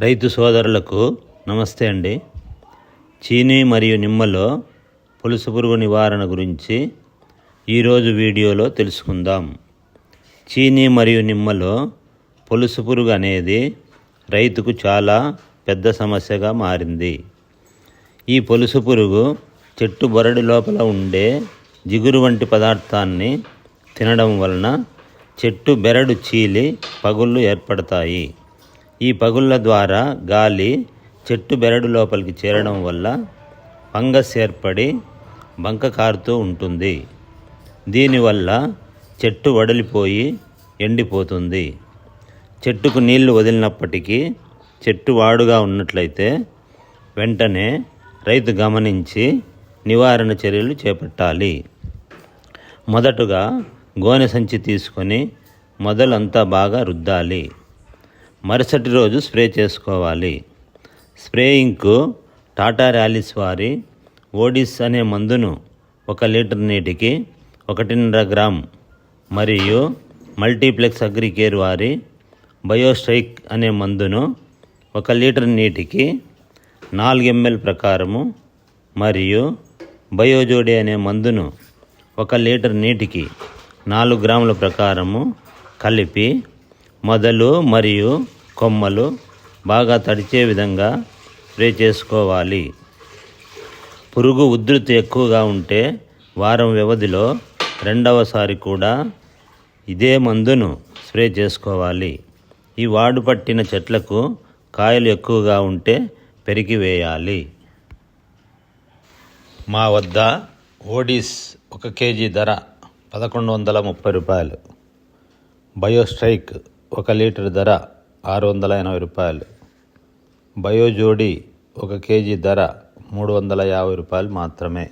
రైతు సోదరులకు నమస్తే అండి. చీనీ మరియు నిమ్మలో పులుసు పురుగు నివారణ గురించి ఈరోజు వీడియోలో తెలుసుకుందాం. చీనీ మరియు నిమ్మలో పులుసు పురుగు అనేది రైతుకు చాలా పెద్ద సమస్యగా మారింది. ఈ పొలుసు పురుగు చెట్టు బొరడి లోపల ఉండే జిగురు వంటి పదార్థాన్ని తినడం వలన చెట్టు బెరడు చీలి పగుళ్ళు ఏర్పడతాయి. ఈ పగుళ్ళ ద్వారా గాలి చెట్టు బెరడు లోపలికి చేరడం వల్ల ఫంగస్ ఏర్పడి బంక కారుతూ ఉంటుంది. దీనివల్ల చెట్టు వడలిపోయి ఎండిపోతుంది. చెట్టుకు నీళ్ళు వదిలినప్పటికీ చెట్టు వాడుగా ఉన్నట్లయితే వెంటనే రైతు గమనించి నివారణ చర్యలు చేపట్టాలి. మొదటగా గోనె సంచి తీసుకొని మొదలంతా బాగా రుద్దాలి. మరుసటి రోజు స్ప్రే చేసుకోవాలి. స్ప్రేయింగ్కు టాటా ర్యాలీస్ వారి ఓడిస్ అనే మందును ఒక లీటర్ నీటికి ఒకటిన్నర గ్రామ్ మరియు మల్టీప్లెక్స్ అగ్రికేర్ వారి బయోస్ట్రైక్ అనే మందును ఒక లీటర్ నీటికి నాలుగు ఎంఎల్ ప్రకారము మరియు బయోజోడి అనే మందును ఒక లీటర్ నీటికి నాలుగు గ్రాముల ప్రకారము కలిపి మొదలు మరియు కొమ్మలు బాగా తడిచే విధంగా స్ప్రే చేసుకోవాలి. పురుగు ఉధృతి ఎక్కువగా ఉంటే వారం వ్యవధిలో రెండవసారి కూడా ఇదే మందును స్ప్రే చేసుకోవాలి. ఈ వాడు పట్టిన చెట్లకు కాయలు ఎక్కువగా ఉంటే పెరిగివేయాలి మా వద్ద ఓడిస్ ఒక కేజీ ధర పదకొండు వందల ముప్పై రూపాయలు. బయోస్ట్రైక్ ఒక లీటర్ ధర ఆరు వందల ఎనభై రూపాయలు. బయోజోడి ఒక కేజీ ధర మూడు వందల యాభై రూపాయలు మాత్రమే.